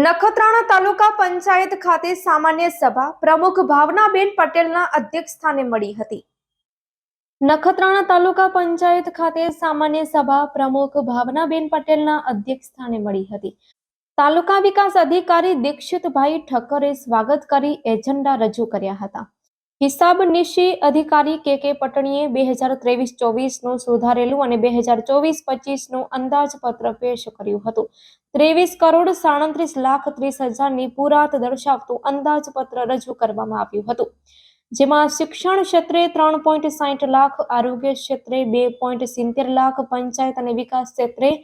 નખત્રાણા તાલુકા પંચાયત ખાતે સામાન્ય સભા પ્રમુખ ભાવનાબેન પટેલના અધ્યક્ષસ્થાને મળી હતી. નખત્રાણા તાલુકા પંચાયત ખાતે સામાન્ય સભા પ્રમુખ ભાવનાબેન પટેલના અધ્યક્ષસ્થાને મળી હતી. તાલુકા વિકાસ અધિકારી દીક્ષિતભાઈ ઠક્કરે સ્વાગત કરી એજન્ડા રજૂ કર્યા હતા. હિસાબ નિશી અધિકારી કે કે પટણીએ બે હજાર ત્રેવીસ ચોવીસનું સુધારેલું અને બે હજાર ચોવીસ પચીસનું અંદાજપત્ર પેશ કર્યું હતું. ત્રેવીસ કરોડ સાડત્રીસ લાખ ત્રીસ હજારની પુરાત દર્શાવતું અંદાજપત્ર રજૂ કરવામાં આવ્યું હતું. જેમાં શિક્ષણ ક્ષેત્રે ત્રણ પોઈન્ટ સાઠ લાખ, આરોગ્ય ક્ષેત્રે બે પોઈન્ટ સિત્તેર લાખ, પંચાયત અને વિકાસ ક્ષેત્રે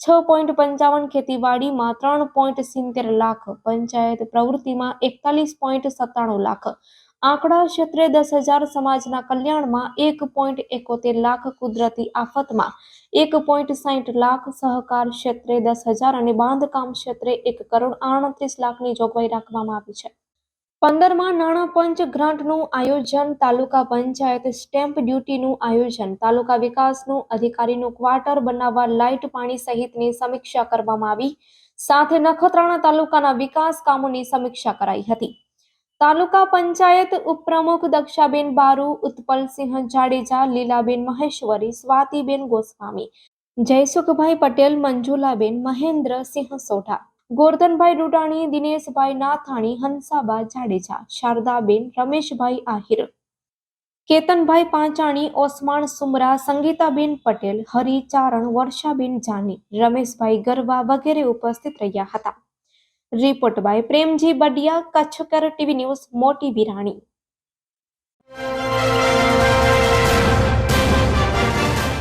છ પોઈન્ટ પંચાવન, ખેતીવાડીમાં ત્રણ પોઈન્ટ સિત્તેર લાખ, પંચાયત પ્રવૃત્તિમાં એકતાલીસ પોઈન્ટ સત્તાણું લાખ આંકડા ક્ષેત્રે દસ હજાર સમાજના કલ્યાણમાં એક પોઈન્ટ એકોતેર લાખ કુદરતી આફતમાં, એક પોઈન્ટ સાહીઠ લાખ સહકાર ક્ષેત્રે દસ હજાર અને બાંધકામ ક્ષેત્રે એક કરોડ આડત્રીસ લાખની જોગવાઈ રાખવામાં આવી છે. પંદરમાં નાણાં પંચ ગ્રાન્ટનું આયોજન, તાલુકા પંચાયત સ્ટેમ્પ ડ્યુટીનું આયોજન, તાલુકા વિકાસનું અધિકારીનું ક્વાર્ટર બનાવવા લાઇટ પાણી સહિતની સમીક્ષા કરવામાં આવી. સાથે નખત્રાણા તાલુકાના વિકાસ કામોની સમીક્ષા કરાઈ હતી. તાલુકા પંચાયત ઉપપ્રમુખ દક્ષાબેન બારુ, ઉત્પલસિંહ જાડેજા, લીલાબેન મહેશ્વરી, સ્વાતિબેન ગોસ્વામી, જયસુખભાઈ પટેલ, મંજુલાબેન મહેન્દ્રસિંહ સોઢા, ગોરધનભાઈ રૂડાણી, દિનેશભાઈ નાથાણી, હંસાબા જાડેજા, શારદાબેન, રમેશભાઈ આહિર, કેતનભાઈ પાંચાણી ઓસમાણ સુમરા, સંગીતાબેન પટેલ, હરિચારણ, વર્ષાબેન જાની, રમેશભાઈ ગરવા વગેરે ઉપસ્થિત રહ્યા હતા. રિપોર્ટ બાય પ્રેમજી બડિયા કચ્છકર ટીવી ન્યૂઝ મોટી વિરાણી.